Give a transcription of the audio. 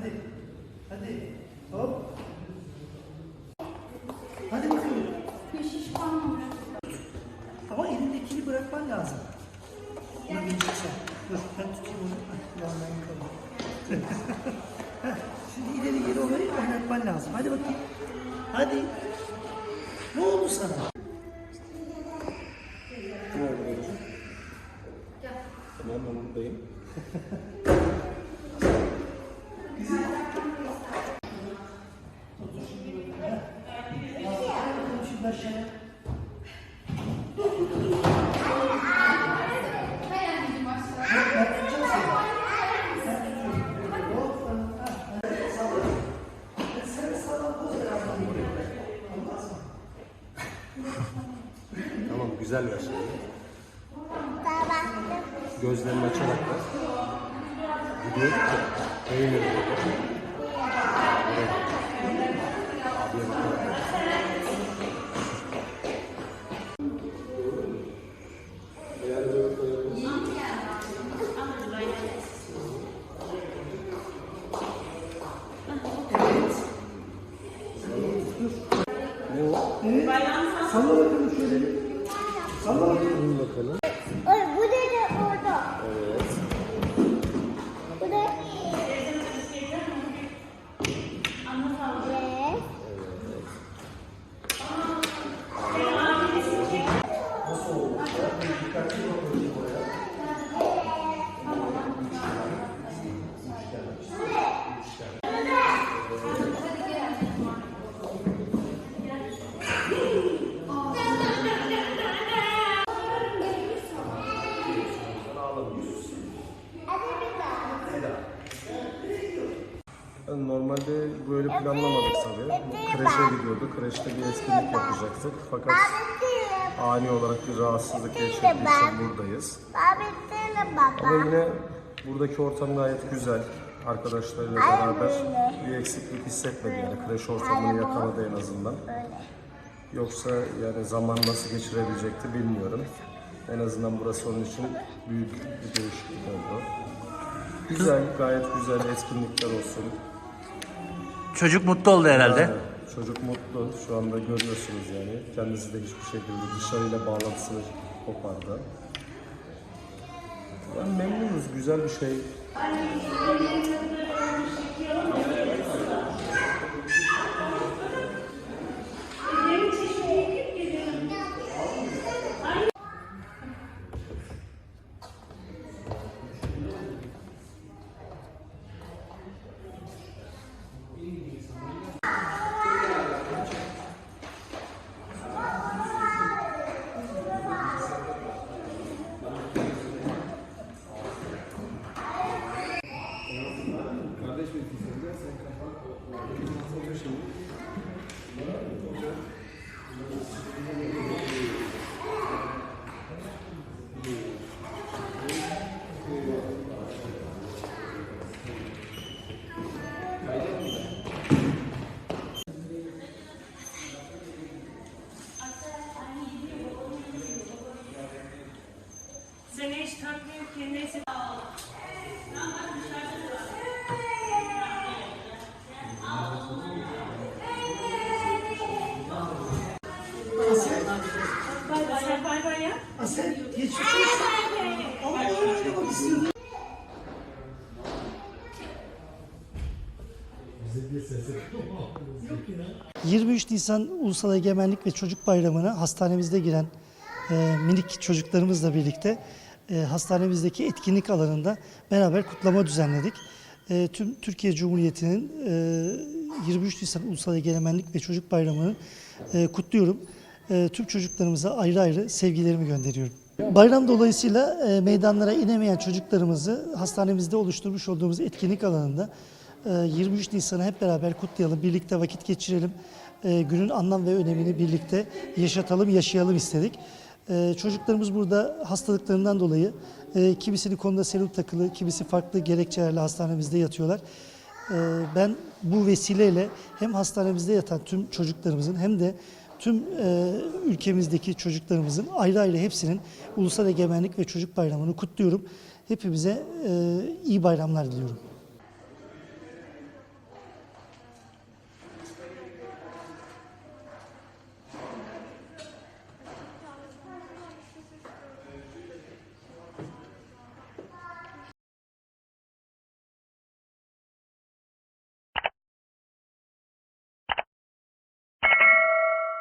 Hadi. Hadi. Hop. Hadi bakalım. Şiş parmağım. Ama elindekini bırakman lazım. Bunu bileceksen. Dur ben tutayım onu. Yandan yıkalım. Şimdi ileri geri orayı oynatman lazım. Hadi bakayım. Hadi. Ne oldu sana? Ne oldu? Gel. Tamam ben buradayım. Tamam güzel ver şimdi. Gözlerini açarak ver. Gidiyor. Eğil öyle. Evet. Abiye böyle koyalım. Ne o? Evet. Salla Yani Normalde böyle planlamadık tabii. Kreşe gidiyordu. Kreşte bir etkinlik yapacaktık. Fakat ani olarak bir rahatsızlık geçirdiği için buradayız. Ama yine buradaki ortam gayet güzel. Arkadaşlarıyla beraber bir eksiklik hissetmedi yani kreş ortamını yakaladı en azından. Yoksa yani zaman nasıl geçirebilecekti bilmiyorum. En azından burası onun için büyük bir değişiklik oldu. Güzel, gayet güzel etkinlikler olsun. Çocuk mutlu oldu herhalde. Yani çocuk mutlu. Şu anda görüyorsunuz yani. Kendisi de hiçbir şekilde dışarıyla bağlantısını kopardı. Yani memnunuz. Güzel bir şey. Geçmiş olsun. Ama oynamak istiyordu. ya. 23 Nisan Ulusal Egemenlik ve Çocuk Bayramı'na hastanemizde giren e, minik çocuklarımızla birlikte e, hastanemizdeki etkinlik alanında beraber kutlama düzenledik. E, tüm Türkiye Cumhuriyeti'nin e, 23 Nisan Ulusal Egemenlik ve Çocuk Bayramı'nı e, kutluyorum. E, tüm çocuklarımıza ayrı ayrı sevgilerimi gönderiyorum. Bayram dolayısıyla e, meydanlara inemeyen çocuklarımızı hastanemizde oluşturmuş olduğumuz etkinlik alanında e, 23 Nisan'ı hep beraber kutlayalım, birlikte vakit geçirelim. E, günün anlam ve önemini birlikte yaşatalım, yaşayalım istedik. E, çocuklarımız burada hastalıklarından dolayı e, kimisinin konuda serum takılı, kimisi farklı gerekçelerle hastanemizde yatıyorlar. E, ben bu vesileyle hem hastanemizde yatan tüm çocuklarımızın hem de tüm e, ülkemizdeki çocuklarımızın ayrı ayrı hepsinin Ulusal Egemenlik ve Çocuk Bayramı'nı kutluyorum. Hepimize e, iyi bayramlar diliyorum.